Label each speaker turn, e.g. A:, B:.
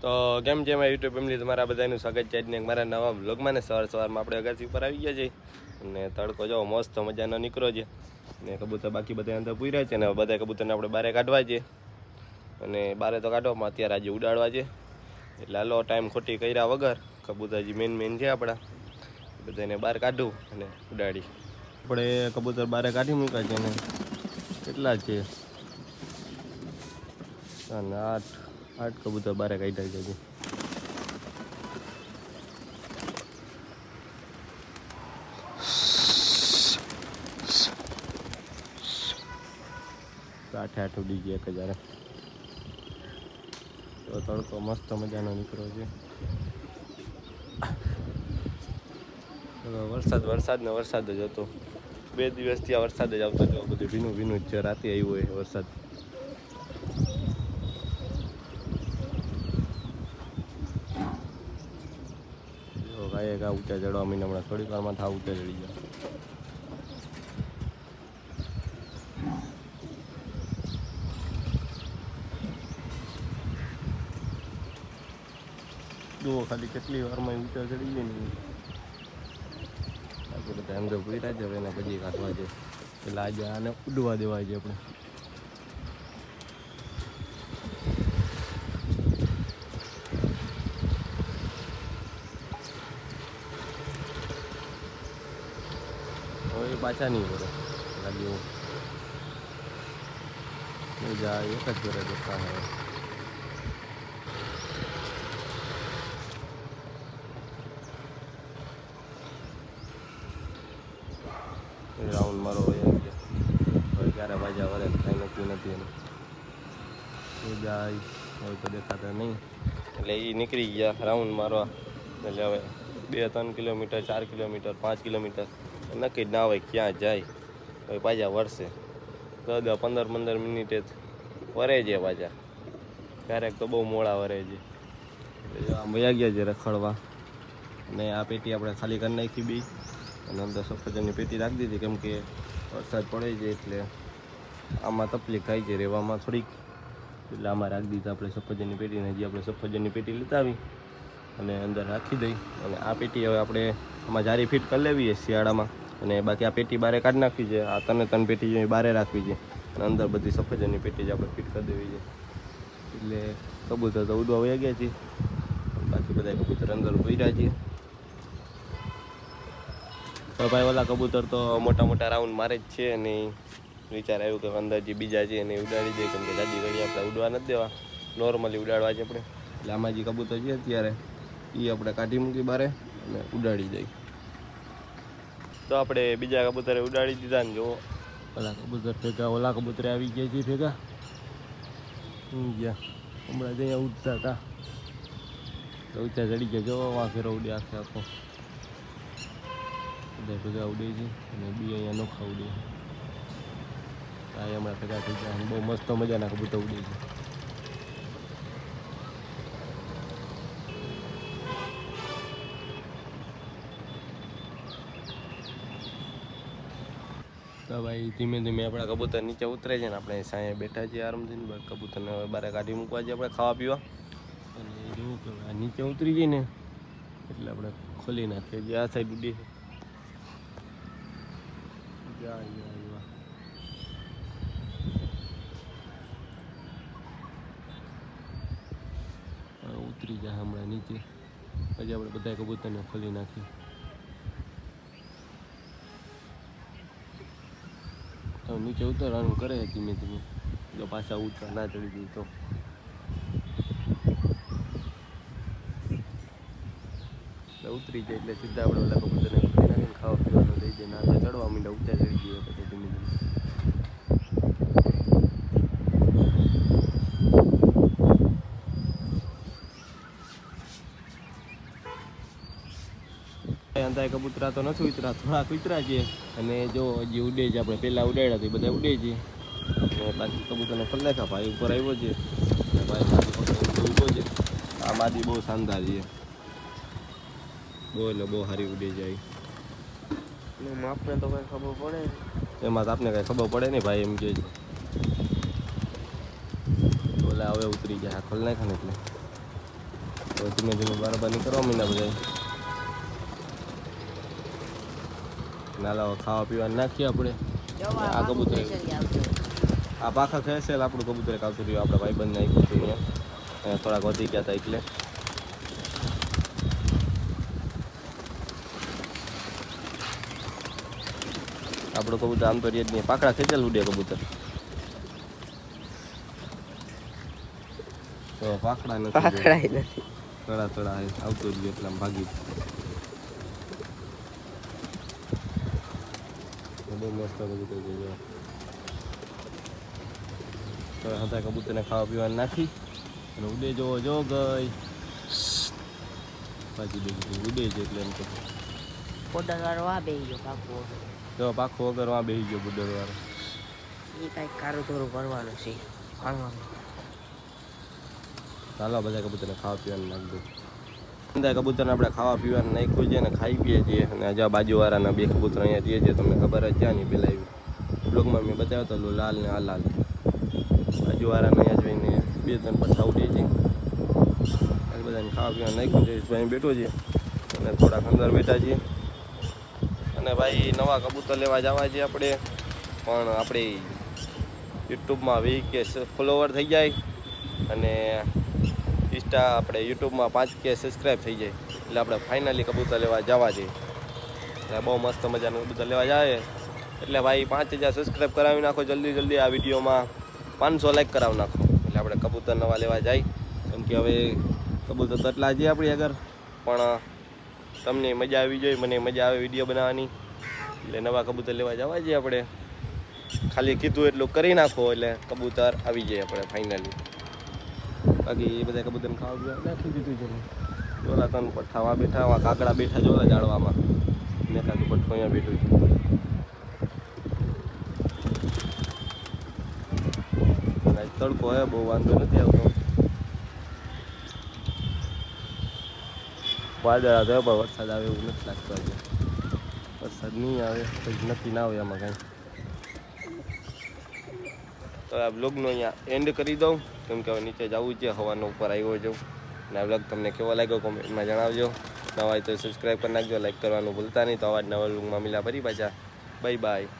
A: તો કેમ છે મારા યુટ્યુબ ફેમિલી? તમારા બધાનું સ્વાગત છે એક મારા નવા બ્લોગમાં ને સવાર સવારમાં આપણે અગાસી ઉપર આવી ગયા છીએ. અને તડકો જો મસ્ત મજાનો નીકળો છે. ને કબૂતર બાકી બધા અંદર પૂર્યા છે ને બધા કબૂતરને આપણે બારે કાઢવા છે. અને બારે તો કાઢવામાં અત્યારે આજે ઉડાડવા છે. એટલે હાલો, ટાઈમ ખોટી કર્યા વગર કબૂતર જે મેન મેન છે આપણા. બધાને બહાર કાઢું અને ઉડાડી આપણે કબૂતર બહાર કાઢી મૂક્યા છે ને. કેટલા છે? અને આઠ આઠ કબૂતર બારે કાઢ્યા છે. આઠે આઠ ઉડી ગયા એક હજાર. તો તડકો મસ્ત મજાનો નીકળ્યો છે. વરસાદ વરસાદ ને વરસાદ જ હતો. બે દિવસથી આ વરસાદ જ આવતો હતો. બધું ભીનું ભીનું જ છે. રાતે આવ્યું હોય વરસાદ. ગાયે ગા ઊંચા ચડવા મહિને હમણાં થોડીક વારમાં થા ઊંચા ચડી જાય જુઓ ખાલી કેટલી વારમાં ઊંચા ચડી જાય ને આપણે બધા અંદર પૂર્યા જ હવે એને પછી કાઢવા છે. એટલે આજે આને ઉડવા દેવા છે આપણે હવે એ પાછા નહીં પડે લાગ્યું મજા એક જ કરે જતા હવે રાઉન્ડ મારો હોય હવે ક્યારે બાજા વરે કાંઈ નક્કી નથી એનું. એ જાય, હવે તો દેખાતા નહીં. એટલે એ નીકળી ગયા રાઉન્ડ મારવા. એટલે હવે બે, ત્રણ કિલોમીટર, ચાર કિલોમીટર, પાંચ કિલોમીટર. નક્કી જ ના હોય ક્યાં જાય, હવે પાછા વરસે દસ દસ પંદર પંદર મિનિટે જ વરે છે પાછા. ક્યારેક તો બહુ મોડા વરે છે. આમ વયા ગયા છે રખડવા. અને આ પેટી આપણે ખાલી કરી નાખી બી. અને અંદર સફરજનની પેટી રાખી દીધી, કેમ કે વરસાદ પડે છે એટલે આમાં તકલીફ થાય છે રહેવામાં થોડીક. એટલે આમાં રાખી દીધા આપણે સફરજનની પેટીને, હજી આપણે સફરજનની પેટી લેતા આવી અને અંદર રાખી દઈ. અને આ પેટી હવે આપણે આમાં જારી ફિટ કરી લેવી છે શિયાળામાં. અને બાકી આ પેટી બારે કાઢી નાખવી છે. આ તને ત્રણ પેટી જે બારે રાખવી છે. અને અંદર બધી સફરજનની પેટી જ આપણે ફિટ કરી દેવી છે. એટલે કબૂતર તો ઉડવા વયા ગયા છે. બાકી બધા કબૂતર અંદર ઉડ્યા તો ભાઈ ઓલા કબૂતર તો મોટા મોટા રાઉન્ડ મારે જ છે અને વિચાર આવ્યો કે અંદર જે બીજા છે એને ઉડાડી દે. કેમ કે દાદી ઘડી આપણે ઉડવા નથી દેવા. નોર્મલી ઉડાડવા છે આપણે. એટલે આમાં જે કબૂતર છે અત્યારે એ આપણે કાઢી મૂકી બારે. અને ઉડાડી દઈ. તો આપણે બીજા કબૂતરે ઉડાડી દીધા ને જો ઓલા કબૂતર ભેગા ઓલા કબૂતરે આવી ગયા છે ભેગા ગયા? હમણાં જ અહીંયા ઉડતા હતા. તો ઊંચા ચડી ગયા. જો વાં ફેરો ઉડે આખે આખો. બધા ભેગા ઉડે છે અને બી અહીંયા નોખા ઉડે છે. આ હમણાં ભેગા થઈ ગયા બહુ મસ્ત મજાના કબૂતર ઉડે છે. તો ભાઈ ધીમે ધીમે આપણા કબૂતર નીચે ઉતરે છે ને આપણે સાંજે બેઠા છીએ આરામથી ને કબૂતરને હવે બારે કાઢી મૂકવા છે આપણે ખાવા પીવા. અને જોવું કે આ નીચે ઉતરી જાય ને, એટલે આપણે ખોલી નાખીએ જે આ સાઈડ ઉડી છે. ઉતરી જાય હમણાં નીચે. પછી આપણે બધા કબૂતરને ખોલી નાખીએ. તો નીચે ઉતરવાનું કરે ધીમે ધીમે. જો પાછા ઊંચા ના ચડી જાય તો. ઉતરી જાય એટલે સીધા આપણે ઓલા કબૂતરને ખાવા પીવાનું દઈ જાય. ના ચડવા માંડે ઊંચા ચડી જઈએ પછી ધીમે ધીમે. અંધાય કબૂતરા તો નથી ઉતરા થોડાક ઉતરા છે. અને જો હજી ઉડે છે આપણે પહેલાં ઉડાડ્યા તો એ બધા ઉડે છે. અને બાકી કબૂતરને ફરલેખા ભાઈ ઉપર આવ્યો છે. ભાઈ ઊભો છે. આ માદી બહુ શાનદાર છે. બહુ એટલે બહુ સારી ઉડે જાય
B: આપને તો કંઈ ખબર પડે
A: એમાં તો આપને કાંઈ ખબર પડે નહીં ભાઈ એમ કે છે. હવે ઉતરી ગયા ખોલ નાખે ને એટલે. તો ધીમે ધીમે બરાબરની કરવા માંડ્યા બધા નાલા ખાવા પીવા નાખીએ આપણે. આ કબૂતર આ પાખા ખેસેલ આપણું કબૂતર આવતું રહ્યું આપણા ભાઈબંધ નાખ્યું હતું અહીંયા. થોડાક વધી ગયા હતા એટલે. આપણું કબૂતર આમ તો રેજ નહીં. પાકડા ખેંચેલ ઉડે કબૂતર. તો પાકડા નથી
B: પાકડાય નથી.
A: તળા તળા આવતું રહ્યું એટલે ભાગી. બહુ મસ્ત કબૂતર છે જો. તો હતા કબૂતરને ખાવા પીવાનું નાખી અને ઉડે જોવો જો ગઈ. પાછી બેસી ઉડે છે એટલે એમ તો.
B: પોડર વાળો આ બે ગયો કાકુ
A: જો પાખો વગર આ બેહી ગયો બુડર વાળો
B: એ કાંઈક કારું થોડું ભરવાનું છે ભણવાનું
A: ચાલો બધા કબૂતરને ખાવા પીવાનું નાખી દઉં બધા કબૂતરને આપણે ખાવા પીવાનું નાખ્યું છે અને ખાઈ પીએ છીએ. અને આજે બાજુવાળાના બે કબૂતર અહીંયા રહીએ છીએ તમને ખબર જ ત્યાં નહીં પેલા બ્લોગમાં મેં બતાવ્યો હતો, લાલ ને આ લાલ. બાજુવાળાને અહીંયા જોઈને બે ત્રણ પટ્ટા ઉડે છે. આ બધાને ખાવા પીવાનું નાખ્યું છે. ભાઈ બેઠો છે. અને થોડાક અંદર બેઠા છીએ અને ભાઈ, નવા કબૂતર લેવા જવા છે આપણે. પણ આપણે યુટ્યુબમાં વી કે ફોલોવર થઈ જાય. અને ઇન્સ્ટા આપણે યુટ્યુબમાં પાંચ કે સબસ્ક્રાઈબ થઈ જાય. એટલે આપણે ફાઇનલી કબૂતર લેવા જવા જઈએ એટલે બહુ મસ્ત મજાનું કબૂતર લેવા જાય. એટલે ભાઈ પાંચ હજાર સબસ્ક્રાઈબ કરાવી નાખો, જલ્દી જલ્દી આ વિડીયોમાં પાંચસો લાઈક કરાવી નાખો. એટલે આપણે કબૂતર નવા લેવા જાય. કેમ કે હવે કબૂતર તો એટલા છે આપણી આગળ. પણ તમને મજા આવી જોઈએ મને મજા આવે વીડિયો બનાવવાની. એટલે નવા કબૂતર લેવા જવા જઈએ આપણે. ખાલી કીધું એટલું કરી નાખો એટલે કબૂતર આવી જાય આપણે ફાઇનલી બાકી એ બધા કબૂતર ખાવા પીવા નાખી દીધું છે. જોલા તન પઠાવા બેઠા વા કાકડા બેઠા જોલા જાળવામાં. મેં કાકું પઠ્ઠું અહીંયા બેઠું છે. તડકો હે, બહુ વાંધો નથી આવતો. વાદળા થયો પણ વરસાદ આવે એવું નથી લાગતું આજે. વરસાદ નહીં આવે પછી નક્કી ના આવે આમાં કાંઈ. તો આ બ્લોગનો અહીંયા એન્ડ કરી દઉં. કેમ કે હવે નીચે જવું છે, હવાનો ઉપર આવ્યો જાઉં અને આ બ્લોગ તમને કેવો લાગ્યો કોમેન્ટમાં જણાવજો. નવા તો સબસ્ક્રાઈબ કરી નાખજો લાઈક કરવાનું ભૂલતા નહીં. તો આવા જ નવા બ્લોગમાં મિલા ફરી પાછા. Bye bye